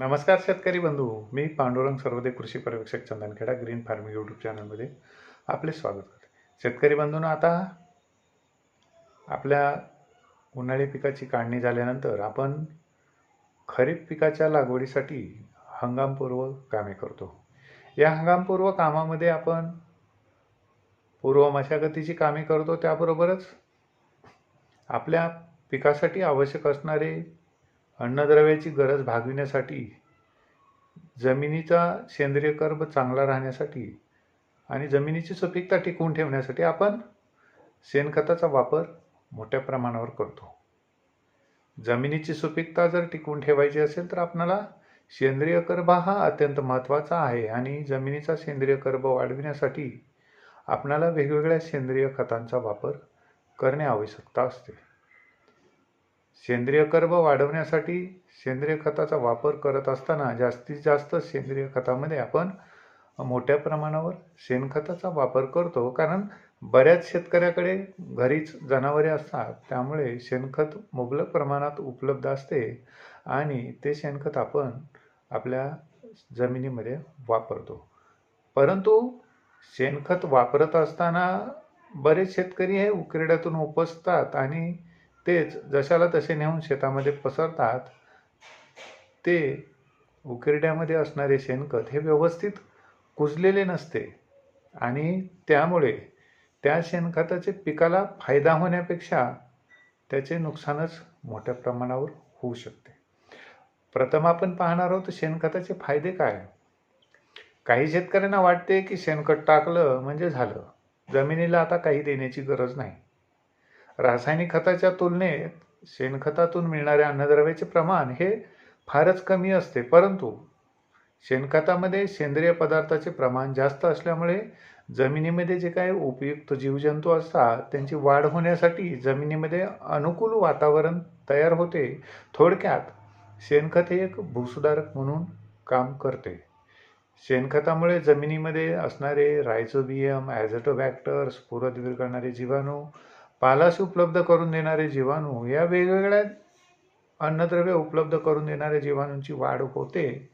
नमस्कार शेतकरी बंधू मी पांडुरंग सर्वदे कृषी पर्यवेक्षक चंदनखेडा ग्रीन फार्मिंग यूट्यूब चॅनलमध्ये आपले स्वागत करते. शेतकरी बंधून आता आपल्या उन्हाळी पिकाची काढणी झाल्यानंतर आपण खरीप पिकाच्या लागवडीसाठी हंगामपूर्व कामे करतो. या हंगामपूर्व कामामध्ये आपण पूर्व मशागतीची कामे करतो त्याबरोबरच आपल्या पिकासाठी आवश्यक असणारे अन्नद्रव्याची गरज भागविण्यासाठी जमिनीचा सेंद्रिय कर्ब चांगला राहण्यासाठी आणि जमिनीची सुपीकता टिकवून ठेवण्यासाठी आपण शेणखताचा वापर मोठ्या प्रमाणावर करतो. जमिनीची सुपीकता जर टिकवून ठेवायची असेल तर आपणाला सेंद्रिय कर्ब हा अत्यंत महत्त्वाचा आहे आणि जमिनीचा सेंद्रिय कर्ब वाढविण्यासाठी आपणाला वेगवेगळ्या सेंद्रिय खतांचा वापर करणे आवश्यकता असते. सेंद्रिय कर्ब वाढवण्यासाठी सेंद्रिय खताचा वापर करत असताना जास्तीत जास्त सेंद्रिय खतामध्ये आपण मोठ्या प्रमाणावर शेणखताचा वापर करतो. कारण बऱ्याच शेतकऱ्याकडे घरीच जनावरे असतात. त्यामुळे शेणखत मुबलक प्रमाणात उपलब्ध असते आणि ते शेणखत आपण आपल्या जमिनीमध्ये वापरतो. परंतु शेणखत वापरत असताना बरेच शेतकरी हे उकिरड्यातून उपसतात आणि तेच जशाला तसे नेऊन शेतामध्ये पसरतात ते उकिरड्यामध्ये असणारे शेणखत हे व्यवस्थित कुजलेले नसते आणि त्यामुळे त्या शेणखताचे पिकाला फायदा होण्यापेक्षा त्याचे नुकसानच मोठ्या प्रमाणावर होऊ शकते. प्रथम आपण पाहणार आहोत शेणखताचे फायदे काय? काही शेतकऱ्यांना वाटते की शेणखत टाकलं म्हणजे झालं. जमिनीला आता काही देण्याची गरज नाही. रासायनिक खताच्या तुलनेत शेणखतातून मिळणाऱ्या अन्नद्रव्याचे प्रमाण हे फारच कमी असते. परंतु शेणखतामध्ये सेंद्रिय पदार्थाचे प्रमाण जास्त असल्यामुळे जमिनीमध्ये जे काही उपयुक्त जीवजंतू असतात त्यांची वाढ होण्यासाठी जमिनीमध्ये अनुकूल वातावरण तयार होते. थोडक्यात शेणखत हे एक भूसुधारक म्हणून काम करते. शेणखतामुळे जमिनीमध्ये असणारे रायझोबियम ॲझोटोबॅक्टर स्फुरदवीर करणारे जीवाणू पालास उपलब्ध करून देणारे जीवाणू या वेगवेगळ्या अन्नद्रव्य उपलब्ध करून देणाऱ्या जीवाणूंची वाढ होते.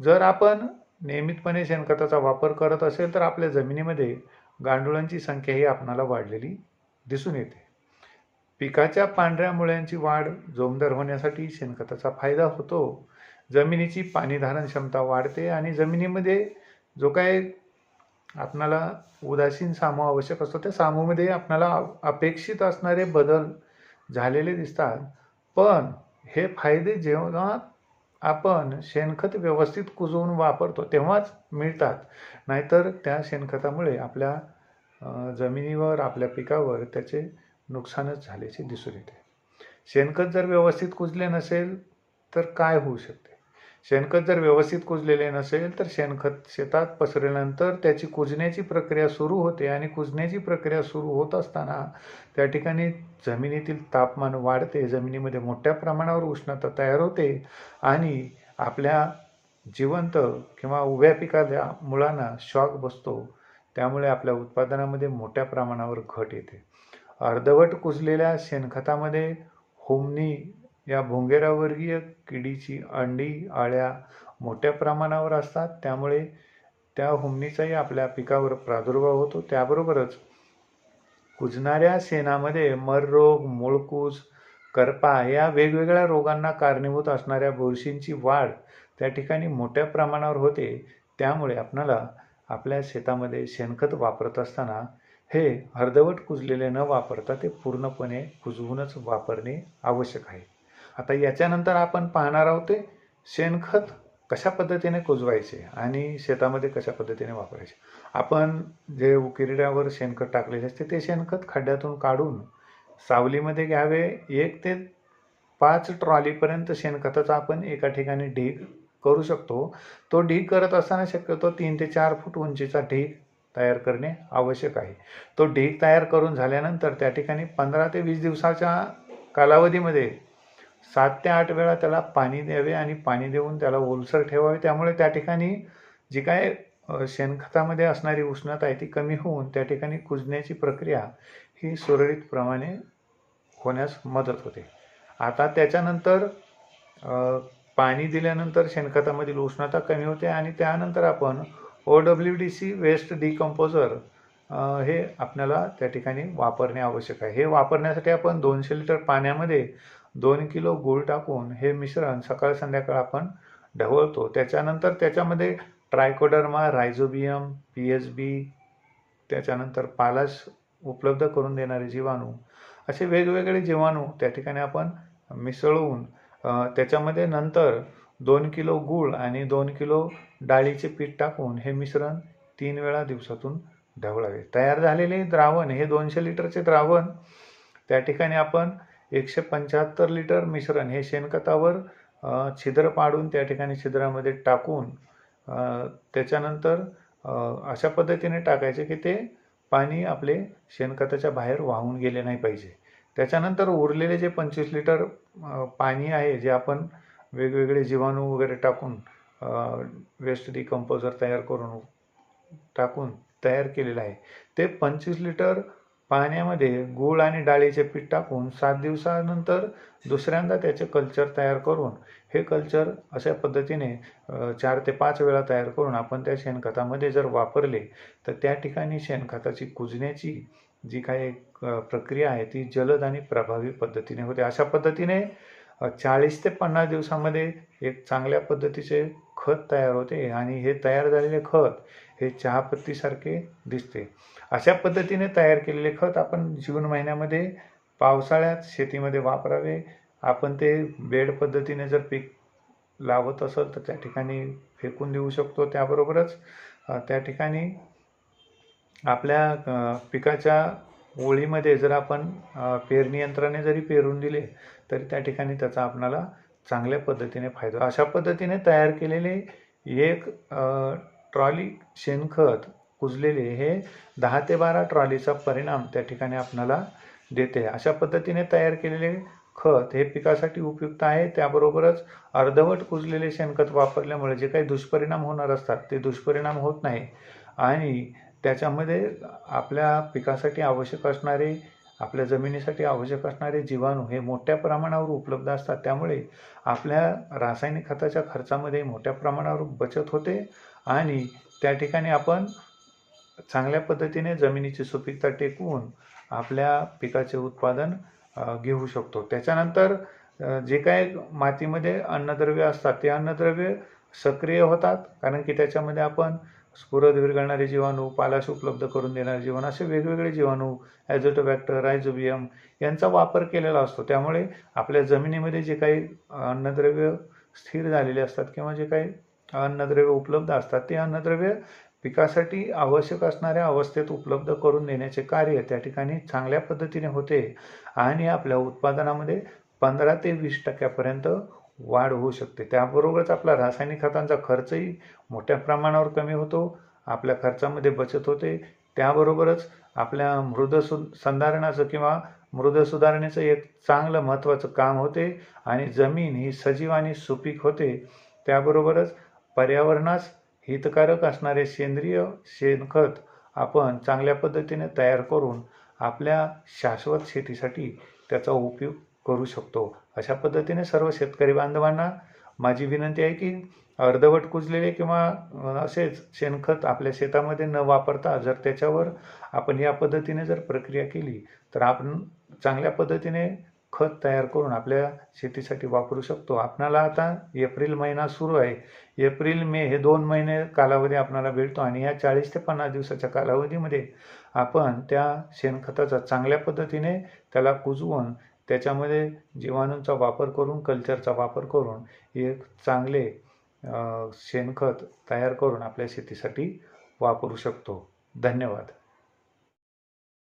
जर आपण नियमितपणे शेणखताचा वापर करत असेल तर आपल्या जमिनीमध्ये गांडुळांची संख्याही आपणाला वाढलेली दिसून येते. पिकाच्या पांढऱ्या मुळ्यांची वाढ जोमदार होण्यासाठी शेणखताचा फायदा होतो. जमिनीची पाणीधारण क्षमता वाढते आणि जमिनीमध्ये जो काय आपणाला उदासीन सामू आवश्यक असतो. त्या सामूमध्ये आपणाला अपेक्षित असणारे बदल झालेले दिसतात. पण हे फायदे जेव्हा आपण शेणखत व्यवस्थित कुजवून वापरतो तेव्हाच मिळतात. नाहीतर त्या शेणखतामुळे आपल्या जमिनीवर आपल्या पिकावर त्याचे नुकसानच झाल्याचे दिसून येते. शेणखत जर व्यवस्थित कुजले नसेल तर काय होऊ शकते? शेणखत जर व्यवस्थित कुजलेले नसेल तर शेणखत शेतात पसरल्यानंतर त्याची कुजण्याची प्रक्रिया सुरू होते आणि कुजण्याची प्रक्रिया सुरू होत असताना त्या ठिकाणी जमिनीतील तापमान वाढते जमिनीमध्ये मोठ्या प्रमाणावर उष्णता तयार होते आणि आपल्या जिवंत किंवा उभ्या पिकाच्या मुळांना शॉक बसतो. त्यामुळे आपल्या उत्पादनामध्ये मोठ्या प्रमाणावर घट येते. अर्धवट कुजलेल्या शेणखतामध्ये होमनी या भोंगेरावर्गीय किडीची अंडी आळ्या मोठ्या प्रमाणावर असतात. त्यामुळे त्या हुमणीचाही आपल्या पिकावर प्रादुर्भाव होतो. त्याबरोबरच कुजणाऱ्या शेणामध्ये मररोग मूळकूज करपा या वेगवेगळ्या रोगांना कारणीभूत असणाऱ्या बुरशींची वाढ त्या ठिकाणी मोठ्या प्रमाणावर होते. त्यामुळे आपणाला आपल्या शेतामध्ये शेणखत वापरत असताना हे अर्धवट कुजलेले न वापरता ते पूर्णपणे कुजवूनच वापरणे आवश्यक आहे. आता याच्यानंतर आपण पाहणार आहोत ते शेणखत कशा पद्धतीने कुजवायचे आणि शेतामध्ये कशा पद्धतीने वापरायचे. आपण जे उकिरड्यावर शेणखत टाकलेले असते ते शेणखत खड्ड्यातून काढून सावलीमध्ये घ्यावे. एक ते पाच ट्रॉलीपर्यंत शेणखताचा आपण एका ठिकाणी ढीग करू शकतो. तो ढीग करत असताना शक्यतो तीन ते चार फूट उंचीचा ढीग तयार करणे आवश्यक आहे. तो ढीग तयार करून झाल्यानंतर त्या ठिकाणी पंधरा ते वीस दिवसाच्या कालावधीमध्ये सात ते आठ वेळा त्याला पाणी द्यावे आणि पाणी देऊन त्याला ओलसर ठेवावे. त्यामुळे त्या ठिकाणी जी काय शेणखतामध्ये असणारी उष्णता आहे ती कमी होऊन त्या ठिकाणी कुजण्याची प्रक्रिया ही सुरळीतप्रमाणे होण्यास मदत होते. आता त्याच्यानंतर पाणी दिल्यानंतर शेणखतामधील उष्णता कमी होते आणि त्यानंतर आपण O W D C waste decomposer हे आपल्याला त्या ठिकाणी वापरणे आवश्यक आहे. हे वापरण्यासाठी आपण दोनशे लिटर पाण्यामध्ये दोन किलो गूळ टाकून हे मिश्रण सकाळ संध्याकाळ आपण ढवळतो. त्याच्यानंतर त्याच्यामध्ये trichoderma rhizobium P H B त्याच्यानंतर पालस उपलब्ध करून देणारे जीवाणू असे वेगवेगळे जीवाणू त्या ठिकाणी आपण मिसळून त्याच्यामध्ये नंतर दोन किलो गूळ आणि दोन किलो डाळीचे पीठ टाकून हे मिश्रण तीन वेळा दिवसातून ढवळावे. तयार झालेले द्रावण हे दोनशे लिटरचे द्रावण त्या ठिकाणी आपण एकशे पंच्याहत्तर लिटर मिश्रण हे शेणखतावर छिद्र पाडून त्या ठिकाणी छिद्रामध्ये टाकून त्याच्यानंतर अशा पद्धतीने टाकायचे की ते पाणी आपले शेणखताच्या बाहेर वाहून गेले नाही पाहिजे. त्याच्यानंतर उरलेले जे पंचवीस लिटर पाणी आहे जे आपण वेगवेगळे जीवाणू वगैरे टाकून वेस्ट डिकम्पोजर तयार करून टाकून तयार केलेलं आहे ते पंचवीस लिटर पाण्यामध्ये गूळ आणि डाळीचे पीठ टाकून सात दिवसानंतर दुसऱ्यांदा त्याचे कल्चर तयार करून हे कल्चर अशा पद्धतीने चार ते पाच वेळा तयार करून आपण त्या शेणखतामध्ये जर वापरले तर त्या ठिकाणी शेणखताची कुजण्याची जी काही प्रक्रिया आहे ती जलद आणि प्रभावी पद्धतीने होते. अशा पद्धतीने चाळीस ते पन्नास दिवसामध्ये एक चांगल्या पद्धतीचे खत तयार होते आणि हे तयार झालेले खत हे चहापत्तीसारखे दिसते. अशा पद्धतीने तयार केलेले खत आपण जून महिन्यामध्ये पावसाळ्यात शेतीमध्ये वापरावे. आपण ते बेड पद्धतीने जर पीक लावत असेल तर त्या ठिकाणी फेकून देऊ शकतो. त्याबरोबरच त्या ठिकाणी आपल्या पिकाच्या ओळीमध्ये जर आपण पेरणी यंत्राने जरी पेरून दिले तरी त्या ठिकाणी त्याचा आपणाला चांगल्या पद्धतीने फायदा अशा पद्धतीने तयार केलेले एक ट्रॉली शेणखत कुजलेले हे दहा ते बारा ट्रॉलीचा परिणाम त्या ठिकाणी आपणाला देते. अशा पद्धतीने तयार केलेले खत हे पिकासाठी उपयुक्त आहे. त्याबरोबरच अर्धवट कुजलेले शेणखत वापरल्यामुळे जे काही दुष्परिणाम होणार असतात ते दुष्परिणाम होत नाही. आणि त्याच्यामध्ये आपल्या पिकासाठी आवश्यक असणारे आपल्या जमिनीसाठी आवश्यक असणारे जीवाणू हे मोठ्या प्रमाणावर उपलब्ध असतात. त्यामुळे आपल्या रासायनिक खताच्या खर्चामध्ये मोठ्या प्रमाणावर बचत होते आणि त्या ठिकाणी आपण चांगल्या पद्धतीने जमिनीची सुपीकता टेकवून आपल्या पिकाचे उत्पादन घेऊ शकतो. त्याच्यानंतर जे काय मातीमध्ये अन्नद्रव्य असतात ते अन्नद्रव्य सक्रिय होतात. कारण की त्याच्यामध्ये आपण स्फुरद विरघळणारे जीवाणू पालाश उपलब्ध करून देणारे जीवाणू असे वेगवेगळे जीवाणू ॲझोटोबॅक्टर रायझोबियम यांचा वापर केलेला असतो. त्यामुळे आपल्या जमिनीमध्ये जे काही अन्नद्रव्य स्थिर झालेले असतात किंवा जे काही अन्नद्रव्य उपलब्ध असतात ते अन्नद्रव्य पिकासाठी आवश्यक असणाऱ्या अवस्थेत उपलब्ध करून देण्याचे कार्य त्या ठिकाणी चांगल्या पद्धतीने होते आणि आपल्या उत्पादनामध्ये पंधरा ते वीस टक्क्यापर्यंत वाढ होऊ शकते. त्याबरोबरच आपला रासायनिक खतांचा खर्चही मोठ्या प्रमाणावर कमी होतो आपल्या खर्चामध्ये बचत होते. त्याबरोबरच आपल्या मृद सु संधारणाचं किंवा मृद सुधारणेचं एक चांगलं महत्त्वाचं काम होते आणि जमीन ही सजीव आणि सुपीक होते. त्याबरोबरच पर्यावरणास हितकारक असणारे सेंद्रिय शेणखत आपण चांगल्या पद्धतीने तयार करून आपल्या शाश्वत शेतीसाठी त्याचा उपयोग करू शकतो. अशा पद्धतीने सर्व शेतकरी बांधवांना माझी विनंती आहे की अर्धवट कुजलेले किंवा असेच शेणखत आपल्या शेतामध्ये न वापरता जर त्याच्यावर आपण या पद्धतीने जर प्रक्रिया केली तर आपण चांगल्या पद्धतीने खत तयार करून आपल्या शेतीसाठी वापरू शकतो. आपणाला आता एप्रिल महिना सुरू आहे. एप्रिल मे हे दोन महिने कालावधी आपणाला भेटतो आणि या चाळीस ते पन्नास दिवसाच्या कालावधीमध्ये आपण त्या शेणखताचा चांगल्या पद्धतीने त्याला कुजवून त्याच्यामध्ये जीवाणूंचा वापर करून कल्चरचा वापर करून एक चांगले शेणखत तयार करून आपल्या शेतीसाठी वापरू शकतो. धन्यवाद.